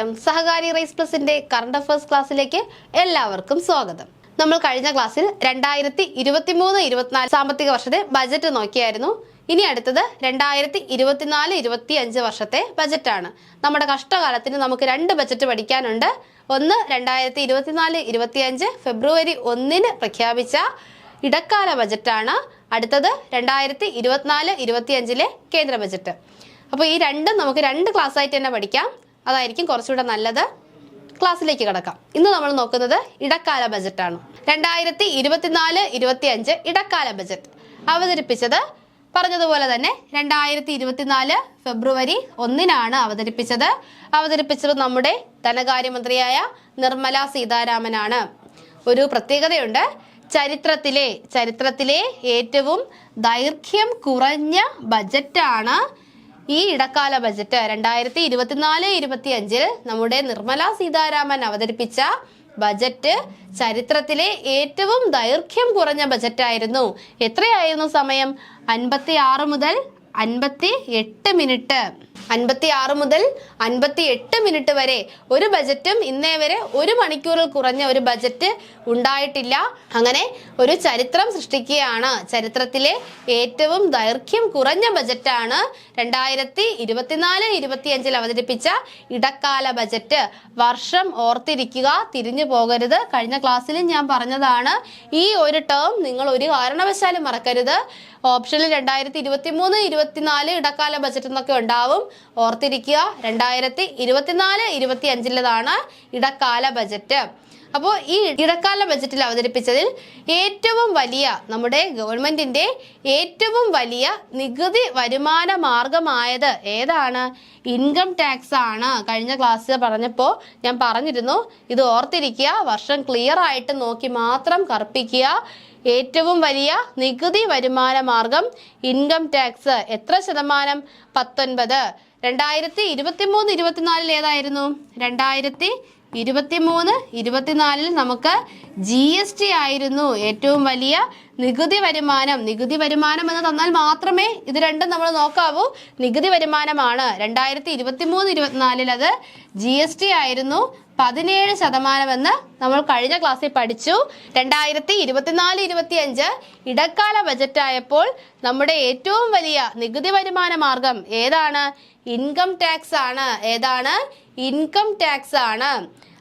നമസ്കാരം സഹകാരി റൈസ് പ്ലസിന്റെ current affairs ക്ലാസ്സിലേക്ക് എല്ലാവർക്കും സ്വാഗതം. നമ്മൾ കഴിഞ്ഞ ക്ലാസ്സിൽ രണ്ടായിരത്തി ഇരുപത്തി മൂന്ന് ഇരുപത്തിനാല് സാമ്പത്തിക വർഷത്തെ ബജറ്റ് നോക്കിയായിരുന്നു. ഇനി അടുത്തത് രണ്ടായിരത്തി ഇരുപത്തിനാല് ഇരുപത്തി അഞ്ച് വർഷത്തെ ബജറ്റാണ്. നമ്മുടെ കഷ്ടകാലത്തിന് നമുക്ക് രണ്ട് ബജറ്റ് പഠിക്കാനുണ്ട്. ഒന്ന് രണ്ടായിരത്തി ഇരുപത്തിനാല് ഇരുപത്തി അഞ്ച് ഫെബ്രുവരി ഒന്നിന് പ്രഖ്യാപിച്ച ഇടക്കാല ബജറ്റാണ്. അടുത്തത് രണ്ടായിരത്തി ഇരുപത്തിനാല് ഇരുപത്തി അഞ്ചിലെ കേന്ദ്ര ബജറ്റ്. അപ്പോൾ ഈ രണ്ടും നമുക്ക് രണ്ട് ക്ലാസ് ആയിട്ട് തന്നെ പഠിക്കാം. അതായിരിക്കും കുറച്ചുകൂടെ നല്ലത്. ക്ലാസ്സിലേക്ക് കിടക്കാം. ഇന്ന് നമ്മൾ നോക്കുന്നത് ഇടക്കാല ബജറ്റാണ്. രണ്ടായിരത്തി ഇരുപത്തിനാല് ഇരുപത്തി അഞ്ച് ഇടക്കാല ബജറ്റ്. അവതരിപ്പിച്ചത് പറഞ്ഞതുപോലെ തന്നെ രണ്ടായിരത്തി ഇരുപത്തിനാല് ഫെബ്രുവരി ഒന്നിനാണ് അവതരിപ്പിച്ചത്. അവതരിപ്പിച്ചത് നമ്മുടെ ധനകാര്യമന്ത്രിയായ നിർമ്മല സീതാരാമനാണ്. ഒരു പ്രത്യേകതയുണ്ട്. ചരിത്രത്തിലെ ചരിത്രത്തിലെ ഏറ്റവും ദൈർഘ്യം കുറഞ്ഞ ബജറ്റാണ് ഈ ഇടക്കാല ബജറ്റ് രണ്ടായിരത്തി ഇരുപത്തിനാല് ഇരുപത്തി അഞ്ചിൽ നമ്മുടെ നിർമ്മല സീതാരാമൻ അവതരിപ്പിച്ച ബജറ്റ് ചരിത്രത്തിലെ ഏറ്റവും ദൈർഘ്യം കുറഞ്ഞ ബജറ്റായിരുന്നു. എത്രയായിരുന്നു സമയം? അൻപത്തി ആറ് മുതൽ അൻപത്തി എട്ട് മിനിറ്റ്. അൻപത്തി ആറ് മുതൽ അൻപത്തി എട്ട് മിനിറ്റ് വരെ ഒരു ബജറ്റും ഇന്നേ വരെ ഒരു മണിക്കൂറിൽ കുറഞ്ഞ ഒരു ബജറ്റ് ഉണ്ടായിട്ടില്ല. അങ്ങനെ ഒരു ചരിത്രം സൃഷ്ടിക്കുകയാണ്. ചരിത്രത്തിലെ ഏറ്റവും ദൈർഘ്യം കുറഞ്ഞ ബജറ്റാണ് രണ്ടായിരത്തി ഇരുപത്തിനാല് ഇരുപത്തിയഞ്ചിൽ അവതരിപ്പിച്ച ഇടക്കാല ബജറ്റ്. വർഷം ഓർത്തിരിക്കുക തിരിഞ്ഞു പോകരുത്. കഴിഞ്ഞ ക്ലാസ്സിലും ഞാൻ പറഞ്ഞതാണ് ഈ ഒരു ടേം നിങ്ങൾ ഒരു കാരണവശാലും മറക്കരുത്. ഓപ്ഷനിൽ രണ്ടായിരത്തി ഇരുപത്തി മൂന്ന് ഇരുപത്തിനാല് ഇടക്കാല ബജറ്റ് എന്നൊക്കെ ഉണ്ടാവും. ഓർത്തിരിക്കുക രണ്ടായിരത്തി ഇരുപത്തിനാല് ഇരുപത്തി അഞ്ചിലതാണ് ഇടക്കാല ബജറ്റ് അപ്പോൾ ഈ ഇടക്കാല ബജറ്റിൽ അവതരിപ്പിച്ചതിൽ ഏറ്റവും വലിയ നമ്മുടെ ഗവൺമെന്റിന്റെ ഏറ്റവും വലിയ നികുതി വരുമാന മാർഗമായത് ഏതാണ്? ഇൻകം ടാക്സ് ആണ്. കഴിഞ്ഞ ക്ലാസ്സിൽ പറഞ്ഞപ്പോൾ ഞാൻ പറഞ്ഞിരുന്നു. ഇത് ഓർത്തിരിക്കുക വർഷം ക്ലിയർ ആയിട്ട് നോക്കി മാത്രം കറുപ്പിക്കുക. ഏറ്റവും വലിയ നികുതി വരുമാന മാർഗം ഇൻകം ടാക്സ് എത്ര ശതമാനം? പത്തൊൻപത്. രണ്ടായിരത്തി ഇരുപത്തി മൂന്ന് ഇരുപത്തിനാലിൽ ഏതായിരുന്നു? രണ്ടായിരത്തി ഇരുപത്തിമൂന്ന് ഇരുപത്തിനാലിൽ നമുക്ക് ജി എസ് ടി ആയിരുന്നു ഏറ്റവും വലിയ നികുതി വരുമാനം. നികുതി വരുമാനം എന്ന് തന്നാൽ മാത്രമേ ഇത് രണ്ടും നമ്മൾ നോക്കാവൂ. നികുതി വരുമാനമാണ് രണ്ടായിരത്തി ഇരുപത്തി മൂന്ന് ഇരുപത്തിനാലിൽ അത് ജി എസ് ടി ആയിരുന്നു പതിനേഴ് ശതമാനമെന്ന് നമ്മൾ കഴിഞ്ഞ ക്ലാസ്സിൽ പഠിച്ചു. രണ്ടായിരത്തി ഇരുപത്തിനാല് ഇരുപത്തി അഞ്ച് ഇടക്കാല ബജറ്റ് ആയപ്പോൾ നമ്മുടെ ഏറ്റവും വലിയ നികുതി വരുമാന മാർഗം ഏതാണ്? ഇൻകം ടാക്സ് ആണ് ഏതാണ്? ഇൻകം ടാക്സ് ആണ്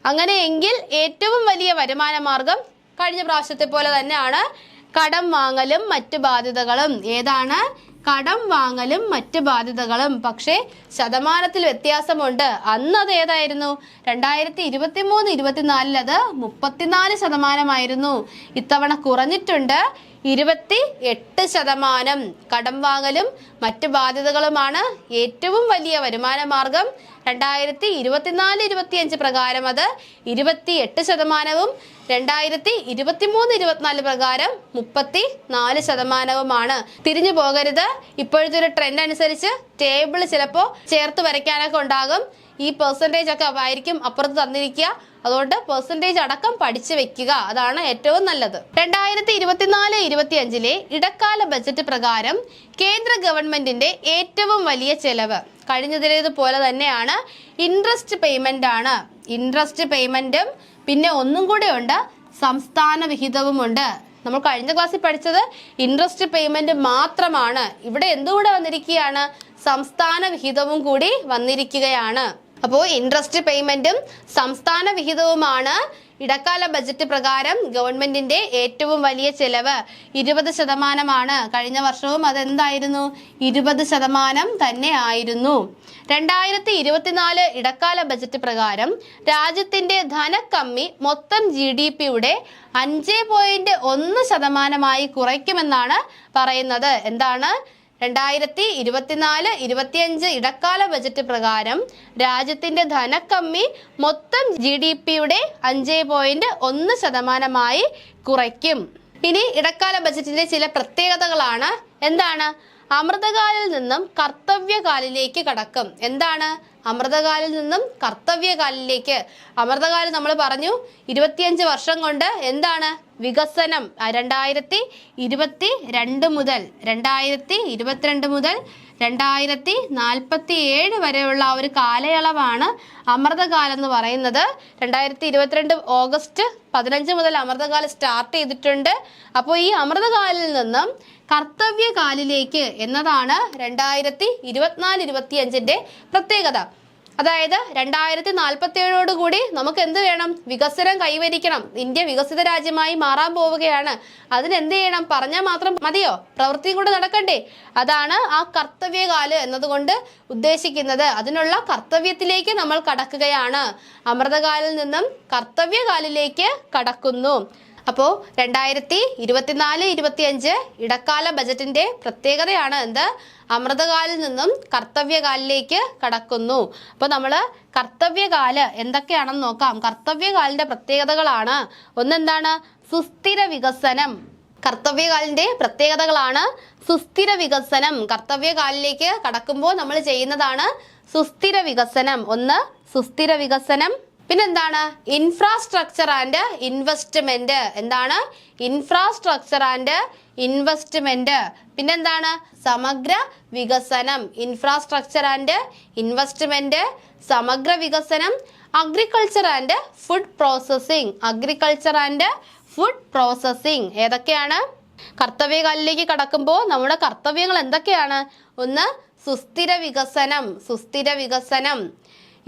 അങ്ങനെയെങ്കിൽ ഏറ്റവും വലിയ വരുമാന മാർഗം കഴിഞ്ഞ പ്രാവശ്യത്തെ പോലെ തന്നെയാണ് കടം വാങ്ങലും മറ്റു ബാധ്യതകളും. ഏതാണ്? കടം വാങ്ങലും മറ്റ് ബാധ്യതകളും. പക്ഷേ ശതമാനത്തിൽ വ്യത്യാസമുണ്ട്. അന്ന് അത് ഏതായിരുന്നു? രണ്ടായിരത്തി ഇരുപത്തി മൂന്ന് ഇരുപത്തിനാലിൽ അത് മുപ്പത്തിനാല് ശതമാനമായിരുന്നു. ഇത്തവണ കുറഞ്ഞിട്ടുണ്ട് ഇരുപത്തി എട്ട് ശതമാനം. കടം വാങ്ങലും മറ്റ് ബാധ്യതകളുമാണ് ഏറ്റവും വലിയ വരുമാന മാർഗം. രണ്ടായിരത്തി ഇരുപത്തിനാല് ഇരുപത്തിയഞ്ച് പ്രകാരം അത് ഇരുപത്തി എട്ട് ശതമാനവും രണ്ടായിരത്തി ഇരുപത്തി മൂന്ന് ഇരുപത്തിനാല് പ്രകാരം മുപ്പത്തി നാല് ശതമാനവുമാണ് തിരിഞ്ഞു പോകരുത്. ഇപ്പോഴത്തെ ഒരു ട്രെൻഡ് അനുസരിച്ച് ടേബിൾ ചിലപ്പോൾ ചേർത്ത് വരയ്ക്കാനൊക്കെ ഉണ്ടാകും. ഈ പെർസെന്റേജ് ഒക്കെ ആയിരിക്കും അപ്പുറത്ത് തന്നിരിക്കുക. അതുകൊണ്ട് പെർസെന്റേജ് അടക്കം പഠിച്ചു വെക്കുക. അതാണ് ഏറ്റവും നല്ലത്. രണ്ടായിരത്തി ഇരുപത്തിനാല് ഇരുപത്തി അഞ്ചിലെ ഇടക്കാല ബജറ്റ് പ്രകാരം കേന്ദ്ര ഗവൺമെന്റിന്റെ ഏറ്റവും വലിയ ചെലവ്. കഴിഞ്ഞതിലേതുപോലെ തന്നെയാണ് ഇൻട്രസ്റ്റ് പേയ്മെന്റ് ആണ്. ഇൻട്രസ്റ്റ് പേയ്മെന്റും പിന്നെ ഒന്നും കൂടെ ഉണ്ട് സംസ്ഥാന വിഹിതവുമുണ്ട് നമ്മൾ കഴിഞ്ഞ ക്ലാസ്സിൽ പഠിച്ചത് ഇൻട്രസ്റ്റ് പേയ്മെന്റ് മാത്രമാണ്. ഇവിടെ എന്തുകൂടെ വന്നിരിക്കുകയാണ്? സംസ്ഥാന വിഹിതവും കൂടി വന്നിരിക്കുകയാണ്. അപ്പോൾ ഇൻട്രസ്റ്റ് പേയ്മെന്റും സംസ്ഥാന വിഹിതവുമാണ് ഇടക്കാല ബജറ്റ് പ്രകാരം ഗവൺമെന്റിന്റെ ഏറ്റവും വലിയ ചെലവ് ഇരുപത് ശതമാനമാണ്. കഴിഞ്ഞ വർഷവും അതെന്തായിരുന്നു? ഇരുപത് ശതമാനം തന്നെ ആയിരുന്നു. രണ്ടായിരത്തി ഇരുപത്തിനാല് ഇടക്കാല ബജറ്റ് പ്രകാരം രാജ്യത്തിന്റെ ധനക്കമ്മി മൊത്തം ജി ഡി പിയുടെ അഞ്ച് പോയിന്റ് ഒന്ന് ശതമാനമായി കുറയ്ക്കുമെന്നാണ് പറയുന്നത്. എന്താണ്? രണ്ടായിരത്തി ഇരുപത്തിനാല് ഇരുപത്തിയഞ്ച് ഇടക്കാല ബജറ്റ് പ്രകാരം രാജ്യത്തിന്റെ ധനക്കമ്മി മൊത്തം ജി ഡി പിയുടെ അഞ്ച് പോയിന്റ് ഒന്ന് ശതമാനമായി കുറയ്ക്കും. ഇനി ഇടക്കാല ബജറ്റിന്റെ ചില പ്രത്യേകതകളാണ്. എന്താണ്? അമൃതകാലിൽ നിന്നും കർത്തവ്യകാലിലേക്ക് കടക്കും. എന്താണ്? അമൃതകാലിൽ നിന്നും കർത്തവ്യകാലിലേക്ക്. അമൃതകാലം നമ്മൾ പറഞ്ഞു ഇരുപത്തിയഞ്ച് വർഷം കൊണ്ട് എന്താണ് വികസനം? രണ്ടായിരത്തി ഇരുപത്തി രണ്ട് മുതൽ രണ്ടായിരത്തി ഇരുപത്തിരണ്ട് മുതൽ രണ്ടായിരത്തി നാൽപ്പത്തി ഏഴ് വരെയുള്ള ആ ഒരു കാലയളവാണ് അമൃതകാലം എന്ന് പറയുന്നത്. രണ്ടായിരത്തി ഇരുപത്തിരണ്ട് ഓഗസ്റ്റ് പതിനഞ്ച് മുതൽ അമൃതകാലം സ്റ്റാർട്ട് ചെയ്തിട്ടുണ്ട്. അപ്പോൾ ഈ അമൃതകാലിൽ നിന്നും കർത്തവ്യകാലിലേക്ക് എന്നതാണ് രണ്ടായിരത്തി ഇരുപത്തിനാല് ഇരുപത്തി അഞ്ചിന്റെ പ്രത്യേകത. അതായത് രണ്ടായിരത്തി നാൽപ്പത്തി ഏഴോട് കൂടി നമുക്ക് എന്ത് വേണം? വികസനം കൈവരിക്കണം. ഇന്ത്യ വികസിത രാജ്യമായി മാറാൻ പോവുകയാണ്. അതിന് എന്ത് ചെയ്യണം? പറഞ്ഞാൽ മാത്രം മതിയോ? പ്രവൃത്തിയും കൂടെ നടക്കണ്ടേ? അതാണ് ആ കർത്തവ്യകാൽ എന്നതുകൊണ്ട് ഉദ്ദേശിക്കുന്നത്. അതിനുള്ള കർത്തവ്യത്തിലേക്ക് നമ്മൾ കടക്കുകയാണ്. അമൃതകാലിൽ നിന്നും കർത്തവ്യകാലിലേക്ക് കടക്കുന്നു. അപ്പോൾ രണ്ടായിരത്തി ഇരുപത്തിനാല് ഇരുപത്തിയഞ്ച് ഇടക്കാല ബജറ്റിന്റെ പ്രത്യേകതയാണ് എന്ത്? അമൃതകാലിൽ നിന്നും കർത്തവ്യകാലിലേക്ക് കടക്കുന്നു. അപ്പോൾ നമ്മൾ കർത്തവ്യകാൽ എന്തൊക്കെയാണെന്ന് നോക്കാം. കർത്തവ്യകാലിന്റെ പ്രത്യേകതകളാണ്. ഒന്നെന്താണ്? സുസ്ഥിര വികസനം. കർത്തവ്യകാലിന്റെ പ്രത്യേകതകളാണ് സുസ്ഥിര വികസനം. കർത്തവ്യകാലിലേക്ക് കടക്കുമ്പോൾ നമ്മൾ ചെയ്യുന്നതാണ് സുസ്ഥിര വികസനം. ഒന്ന് സുസ്ഥിര വികസനം. പിന്നെന്താണ്? ഇൻഫ്രാസ്ട്രക്ചർ ആൻഡ് ഇൻവെസ്റ്റ്മെന്റ് എന്താണ്? ഇൻഫ്രാസ്ട്രക്ചർ ആൻഡ് ഇൻവെസ്റ്റ്മെന്റ് പിന്നെന്താണ്? സമഗ്ര വികസനം. ഇൻഫ്രാസ്ട്രക്ചർ ആൻഡ് ഇൻവെസ്റ്റ്മെന്റ് സമഗ്ര വികസനം. Agriculture and food processing agriculture and food processing ഏതൊക്കെയാണ്? കർത്തവ്യകാലിലേക്ക് കടക്കുമ്പോൾ നമ്മുടെ കർത്തവ്യങ്ങൾ എന്തൊക്കെയാണ്? ഒന്ന് സുസ്ഥിര വികസനം. സുസ്ഥിര വികസനം.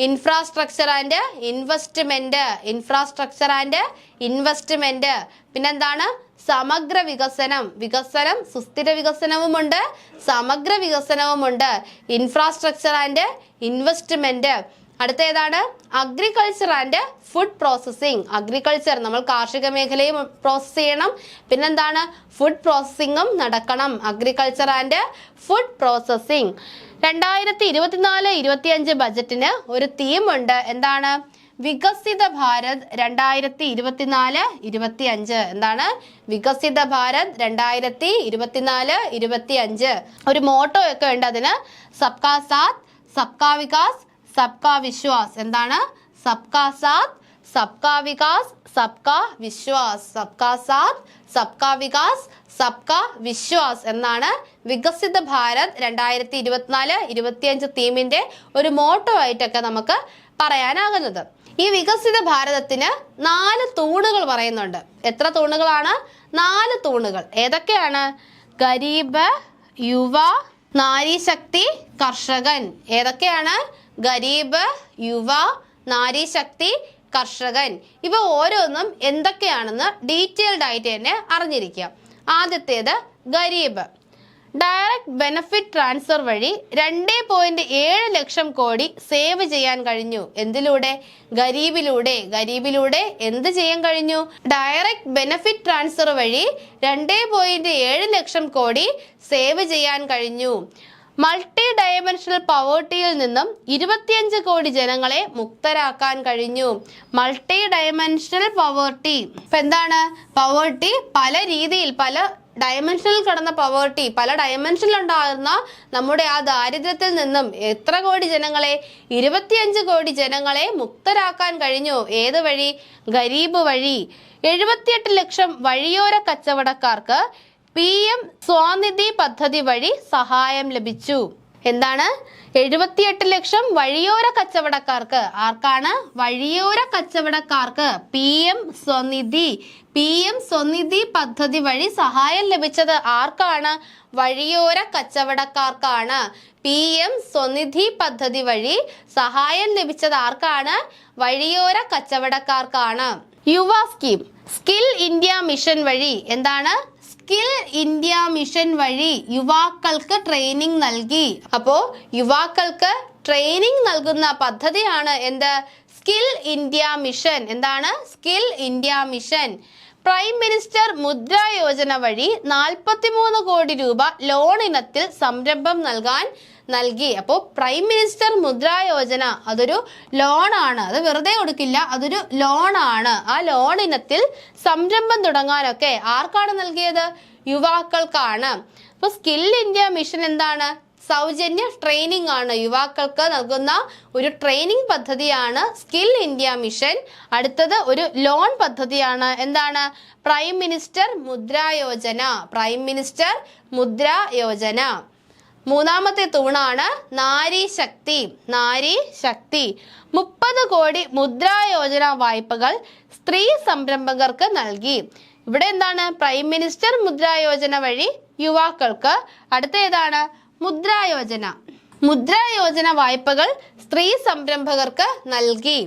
Infrastructure and investment infrastructure and investment പിന്നെന്താണ്? സമഗ്ര വികസനം. വികസനം സുസ്ഥിര വികസനവുമുണ്ട് സമഗ്ര വികസനവുമുണ്ട് ഇൻഫ്രാസ്ട്രക്ചർ ആൻഡ് ഇൻവെസ്റ്റ്മെന്റ് അടുത്ത ഏതാണ് agriculture and food processing agriculture നമ്മൾ കാർഷിക മേഖലയും പ്രോസസ് ചെയ്യണം. പിന്നെന്താണ്? ഫുഡ് പ്രോസസ്സിങ്ങും നടക്കണം. അഗ്രികൾച്ചർ ആൻഡ് ഫുഡ് പ്രോസസ്സിംഗ് രണ്ടായിരത്തി ഇരുപത്തിനാല് ഇരുപത്തിയഞ്ച് ബജറ്റിന് ഒരു ഉണ്ട് എന്താണ്? വികസിത ഭാരത് രണ്ടായിരത്തി ഇരുപത്തിനാല് ഇരുപത്തി അഞ്ച് എന്താണ്? വികസിത ഭാരത് രണ്ടായിരത്തി ഇരുപത്തിനാല് ഇരുപത്തി അഞ്ച് ഒരു മോട്ടോ ഒക്കെ ഉണ്ട് അതിന്. സബ്കാ സാത്ത് സബ്കാ വികാസ് സബ്കാ വിശ്വാസ്. എന്താണ്? സബ്കാ സാത്ത് സബ്കാ വികാസ് സബ്കാ വിശ്വാസ്. സബ്കാ സാത്ത് സബ്കാ വികാസ് സബ്കാ വിശ്വാസ് എന്നാണ് വികസിത ഭാരത് രണ്ടായിരത്തി ഇരുപത്തിനാല് ഇരുപത്തിയഞ്ച് തീമിന്റെ ഒരു മോട്ടോ ആയിട്ടൊക്കെ നമുക്ക് പറയാനാകുന്നത്. ഈ വികസിത ഭാരതത്തിന് നാല് തൂണുകൾ പറയുന്നുണ്ട്. എത്ര തൂണുകളാണ്? നാല് തൂണുകൾ. ഏതൊക്കെയാണ്? ഗരീബ് യുവ നാരീശക്തി കർഷകൻ. ഏതൊക്കെയാണ്? ഗരീബ് യുവ നാരീശക്തി കർഷകൻ. ഇവ ഓരോന്നും എന്തൊക്കെയാണെന്ന് ഡീറ്റെയിൽഡ് ആയിട്ട് തന്നെ അറിഞ്ഞിരിക്കുക. ആദ്യത്തേത് ഗരീബ്. ഡയറക്റ്റ് ബെനഫിറ്റ് ട്രാൻസ്ഫർ വഴി രണ്ട് പോയിന്റ് ഏഴ് ലക്ഷം കോടി സേവ് ചെയ്യാൻ കഴിഞ്ഞു. എന്തിലൂടെ? ഗരീബിലൂടെ. ഗരീബിലൂടെ എന്ത് ചെയ്യാൻ കഴിഞ്ഞു? ഡയറക്റ്റ് ബെനഫിറ്റ് ട്രാൻസ്ഫർ വഴി രണ്ട് പോയിന്റ് ഏഴ് ലക്ഷം കോടി സേവ് ചെയ്യാൻ കഴിഞ്ഞു. മൾട്ടി ഡയമെൻഷണൽ പവേർട്ടിയിൽ നിന്നും ഇരുപത്തിയഞ്ച് കോടി ജനങ്ങളെ മുക്തരാക്കാൻ കഴിഞ്ഞു. മൾട്ടി ഡയമെൻഷണൽ പവേർട്ടി ഇപ്പൊ എന്താണ്? പവേർട്ടി പല രീതിയിൽ പല ഡയമെൻഷനിൽ കടന്ന പവേർട്ടി പല ഡയമെൻഷനിൽ ഉണ്ടാകുന്ന നമ്മുടെ ആ ദാരിദ്ര്യത്തിൽ നിന്നും എത്ര കോടി ജനങ്ങളെ ഇരുപത്തിയഞ്ച് കോടി ജനങ്ങളെ മുക്തരാക്കാൻ കഴിഞ്ഞു. ഏത് വഴി? ഗരീബ് വഴി. എഴുപത്തിയെട്ട് ലക്ഷം വഴിയോര കച്ചവടക്കാർക്ക് പി എം സ്വാനിധി പദ്ധതി വഴി സഹായം ലഭിച്ചു. എന്താണ്? എഴുപത്തിയെട്ട് ലക്ഷം വഴിയോര കച്ചവടക്കാർക്ക് ആർക്കാണ്? വഴിയോര കച്ചവടക്കാർക്ക് P M Svanidhi P M Svanidhi പദ്ധതി വഴി സഹായം ലഭിച്ചത് ആർക്കാണ്? വഴിയോര കച്ചവടക്കാർക്കാണ്. പി എം സ്വനിധി പദ്ധതി വഴി സഹായം ലഭിച്ചത് ആർക്കാണ്? വഴിയോര കച്ചവടക്കാർക്കാണ്. യുവ സ്കീം സ്കിൽ ഇന്ത്യ മിഷൻ വഴി എന്താണ്? സ്കിൽ ഇന്ത്യ മിഷൻ വഴി യുവാക്കൾക്ക് ട്രെയിനിങ് നൽകി. അപ്പോ യുവാക്കൾക്ക് ട്രെയിനിങ് നൽകുന്ന പദ്ധതിയാണ് എന്ത്? സ്കിൽ ഇന്ത്യ മിഷൻ എന്താണ്? Skill India mission prime minister Mudra Yojana വഴി 43 കോടി രൂപ ലോൺ ഇനത്തിൽ സംരംഭം നൽകാൻ നൽകി. അപ്പോൾ പ്രൈം മിനിസ്റ്റർ മുദ്ര യോജന അതൊരു ലോണാണ് അത് വെറുതെ കൊടുക്കില്ല. അതൊരു ലോണാണ് ആ ലോൺ ഇനത്തിൽ സംരംഭം തുടങ്ങാനൊക്കെ ആർക്കാണ് നൽകിയത്? യുവാക്കൾക്കാണ്. അപ്പോൾ സ്കിൽ ഇന്ത്യ മിഷൻ എന്താണ്? സൗജന്യ ട്രെയിനിങ് ആണ്. യുവാക്കൾക്ക് നൽകുന്ന ഒരു ട്രെയിനിങ് പദ്ധതിയാണ് സ്കിൽ ഇന്ത്യ മിഷൻ അടുത്തത് ഒരു ലോൺ പദ്ധതിയാണ്. എന്താണ്? Prime minister Mudra Yojana. Prime minister Mudra Yojana. മൂന്നാമത്തെ തൂണാണ് നാരി ശക്തി. നാരി ശക്തി. മുപ്പത് കോടി മുദ്രാ യോജന വായ്പകൾ സ്ത്രീ സംരംഭകർക്ക് നൽകി. ഇവിടെ എന്താണ്? പ്രൈം മിനിസ്റ്റർ മുദ്രാ യോജന വഴി യുവാക്കൾക്ക് അടുത്ത ഏതാണ് മുദ്രാ യോജന. മുദ്രാ യോജന വായ്പകൾ സ്ത്രീ സംരംഭകർക്ക് നൽകി.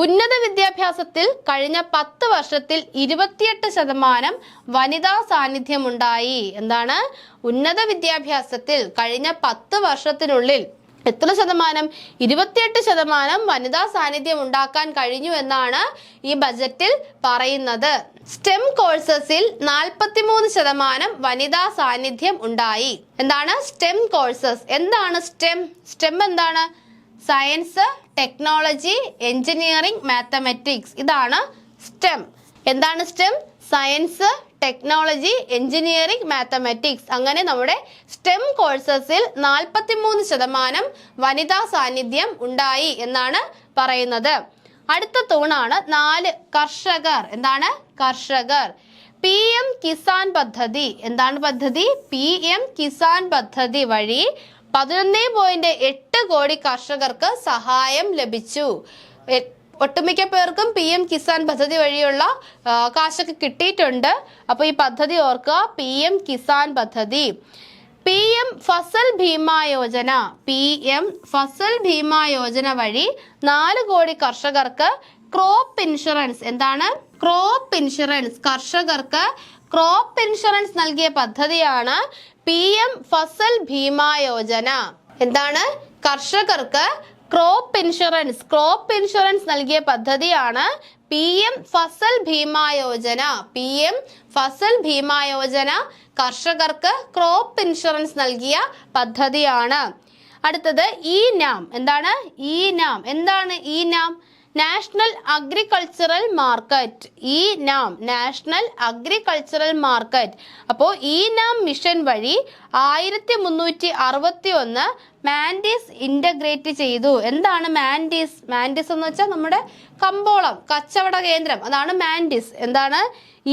ഉന്നത വിദ്യാഭ്യാസത്തിൽ കഴിഞ്ഞ പത്ത് വർഷത്തിൽ ഇരുപത്തിയെട്ട് ശതമാനം വനിതാ സാന്നിധ്യമുണ്ടായി. എന്താണ്? ഉന്നത വിദ്യാഭ്യാസത്തിൽ കഴിഞ്ഞ പത്ത് വർഷത്തിനുള്ളിൽ എത്ര ശതമാനം? ഇരുപത്തിയെട്ട് ശതമാനം വനിതാ സാന്നിധ്യം ഉണ്ടാക്കാൻ കഴിഞ്ഞു എന്നാണ് ഈ ബജറ്റിൽ പറയുന്നത്. സ്റ്റെം കോഴ്സസിൽ നാൽപ്പത്തിമൂന്ന് ശതമാനം വനിതാ സാന്നിധ്യം ഉണ്ടായി. എന്താണ്? STEM courses. എന്താണ് സ്റ്റെം സ്റ്റെം എന്താണ്? സയൻസ് ടെക്നോളജി എഞ്ചിനീയറിംഗ് മാത്തമെറ്റിക്സ് ഇതാണ് സ്റ്റെം എന്താണ് STEM science technology engineering mathematics അങ്ങനെ നമ്മുടെ സ്റ്റെം കോഴ്സസിൽ നാൽപ്പത്തിമൂന്ന് ശതമാനം വനിതാ സാന്നിധ്യം ഉണ്ടായി എന്നാണ് പറയുന്നത്. അടുത്ത തൂണാണ് നാല് കർഷകർ. എന്താണ്? കർഷകർ. പി എം കിസാൻ പദ്ധതി എന്താണ് പദ്ധതി? പി എം കിസാൻ പദ്ധതി വഴി പതിനൊന്ന് പോയിന്റ് എട്ട് കോടി കർഷകർക്ക് സഹായം ലഭിച്ചു. ഒട്ടുമിക്ക പേർക്കും പി എം കിസാൻ പദ്ധതി വഴിയുള്ള കാശൊക്കെ കിട്ടിയിട്ടുണ്ട്. അപ്പോൾ ഈ പദ്ധതി ഓർക്കുക പി എം കിസാൻ പദ്ധതി. P M Fasal Bima Yojana P M Fasal Bima Yojana വഴി നാല് കോടി കർഷകർക്ക് ക്രോപ്പ് ഇൻഷുറൻസ്. എന്താണ്? Crop insurance. കർഷകർക്ക് ക്രോപ്പ് ഇൻഷുറൻസ് നൽകിയ പദ്ധതിയാണ് പി എം ഫസൽ ഭീമാ യോജന. എന്താണ്? കർഷകർക്ക് ക്രോപ്പ് ഇൻഷുറൻസ് ക്രോപ്പ് ഇൻഷുറൻസ് നൽകിയ പദ്ധതിയാണ് P M Fasal Bima Yojana. P M Fasal Bima Yojana കർഷകർക്ക് ക്രോപ്പ് ഇൻഷുറൻസ് നൽകിയ പദ്ധതിയാണ്. അടുത്തത് ഈ നാം. എന്താണ്? ഈ നാം. എന്താണ് ഈ നാം? National agricultural market. ഈ നാം നാഷണൽ അഗ്രികൾച്ചറൽ മാർക്കറ്റ്. അപ്പോൾ ഈ നാം മിഷൻ വഴി ആയിരത്തി മുന്നൂറ്റി അറുപത്തി ഒന്ന് മാൻഡീസ് ഇന്റഗ്രേറ്റ് ചെയ്തു. എന്താണ് മാൻഡീസ്? മാൻഡീസ് എന്ന് വെച്ചാൽ നമ്മുടെ കമ്പോളം കച്ചവട കേന്ദ്രം. അതാണ് മാൻഡീസ്. എന്താണ്?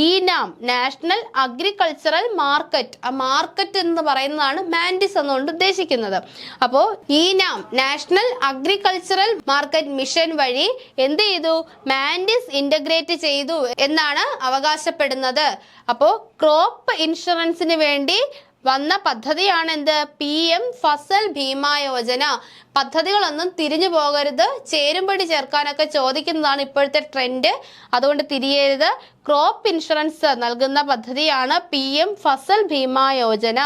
ഈ നാം നാഷണൽ അഗ്രികൾച്ചറൽ മാർക്കറ്റ് ആ മാർക്കറ്റ് എന്ന് പറയുന്നതാണ് മാൻഡിസ് എന്നുകൊണ്ട് ഉദ്ദേശിക്കുന്നത്. അപ്പോൾ ഈ NAM national agricultural market mission വഴി എന്ത് ചെയ്തു? മാൻഡിസ് ഇന്റഗ്രേറ്റ് ചെയ്തു എന്നാണ് അവകാശപ്പെടുന്നത്. അപ്പോൾ ക്രോപ്പ് ഇൻഷുറൻസിന് വേണ്ടി വന്ന പദ്ധതിയാണ് എന്ത് പി എം ഫസൽ ഭീമാ യോജന. പദ്ധതികളൊന്നും തിരിഞ്ഞു പോകരുത്. ചേരുംപടി ചേർക്കാനൊക്കെ ചോദിക്കുന്നതാണ് ഇപ്പോഴത്തെ ട്രെൻഡ്. അതുകൊണ്ട് തിരിയരുത്. ക്രോപ്പ് ഇൻഷുറൻസ് നൽകുന്ന പദ്ധതിയാണ് പി എം ഫസൽ ഭീമാ യോജന.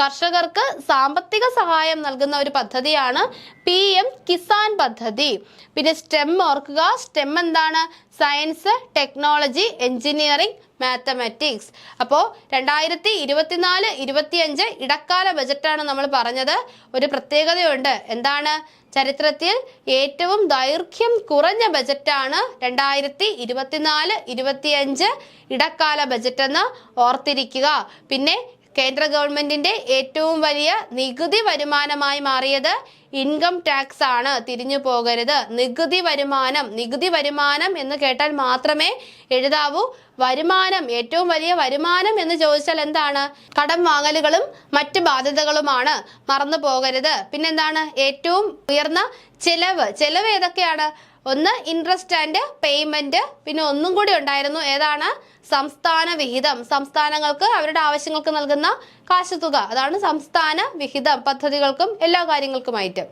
കർഷകർക്ക് സാമ്പത്തിക സഹായം നൽകുന്ന ഒരു പദ്ധതിയാണ് പി എം കിസാൻ പദ്ധതി. പിന്നെ സ്റ്റെം ഓർക്കുക. സ്റ്റെം എന്താണ്? സയൻസ് ടെക്നോളജി എഞ്ചിനീയറിംഗ് മാത്തമാറ്റിക്സ് അപ്പോൾ രണ്ടായിരത്തി ഇരുപത്തിനാല് ഇരുപത്തിയഞ്ച് ഇടക്കാല ബജറ്റാണ് നമ്മൾ പറഞ്ഞത്. ഒരു പ്രത്യേകതയുണ്ട്. എന്താണ്? ചരിത്രത്തിൽ ഏറ്റവും ദൈർഘ്യം കുറഞ്ഞ ബജറ്റാണ് രണ്ടായിരത്തി ഇരുപത്തിനാല് ഇരുപത്തിയഞ്ച് ഇടക്കാല ബജറ്റെന്ന് ഓർത്തിരിക്കുക. പിന്നെ കേന്ദ്ര ഗവൺമെന്റിന്റെ ഏറ്റവും വലിയ നികുതി വരുമാനമായി മാറിയത് ഇൻകം ടാക്സ് ആണ്. തിരിഞ്ഞു പോകരുത്. നികുതി വരുമാനം നികുതി വരുമാനം എന്ന് കേട്ടാൽ മാത്രമേ എഴുതാവൂ. വരുമാനം ഏറ്റവും വലിയ വരുമാനം എന്ന് ചോദിച്ചാൽ എന്താണ്? കടം വാങ്ങലുകളും മറ്റ് ബാധ്യതകളുമാണ്. മറന്നു പോകരുത്. പിന്നെന്താണ്? ഏറ്റവും ഉയർന്ന ചെലവ്. ചെലവ് ഏതൊക്കെയാണ്? ഒന്ന് ഇൻട്രസ്റ്റ് ആൻഡ് പേയ്മെന്റ് പിന്നെ ഒന്നും കൂടി ഉണ്ടായിരുന്നു. ഏതാണ്? സംസ്ഥാന വിഹിതം. സംസ്ഥാനങ്ങൾക്ക് അവരുടെ ആവശ്യങ്ങൾക്ക് നൽകുന്ന കാശ് തുക അതാണ് സംസ്ഥാന വിഹിതം പദ്ധതികൾക്കും എല്ലാ കാര്യങ്ങൾക്കുമായിട്ട്.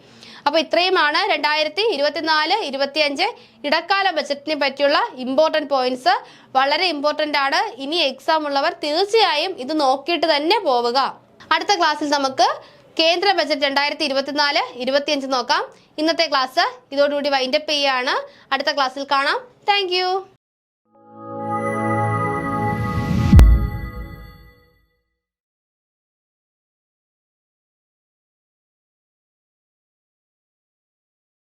അപ്പോൾ ഇത്രയുമാണ് രണ്ടായിരത്തി ഇരുപത്തിനാല് ഇരുപത്തിയഞ്ച് ഇടക്കാല ബജറ്റിനെ പറ്റിയുള്ള ഇമ്പോർട്ടന്റ് പോയിന്റ്സ് വളരെ ഇമ്പോർട്ടന്റ് ആണ്. ഇനി എക്സാം ഉള്ളവർ തീർച്ചയായും ഇത് നോക്കിയിട്ട് തന്നെ പോവുക. അടുത്ത ക്ലാസ്സിൽ നമുക്ക് കേന്ദ്ര ബജറ്റ് രണ്ടായിരത്തി ഇരുപത്തിനാല് ഇരുപത്തിയഞ്ച് നോക്കാം. ഇന്നത്തെ ക്ലാസ് ഇതോടുകൂടി വൈൻഡപ്പ് ചെയ്യാണ്. അടുത്ത ക്ലാസ്സിൽ കാണാം. താങ്ക്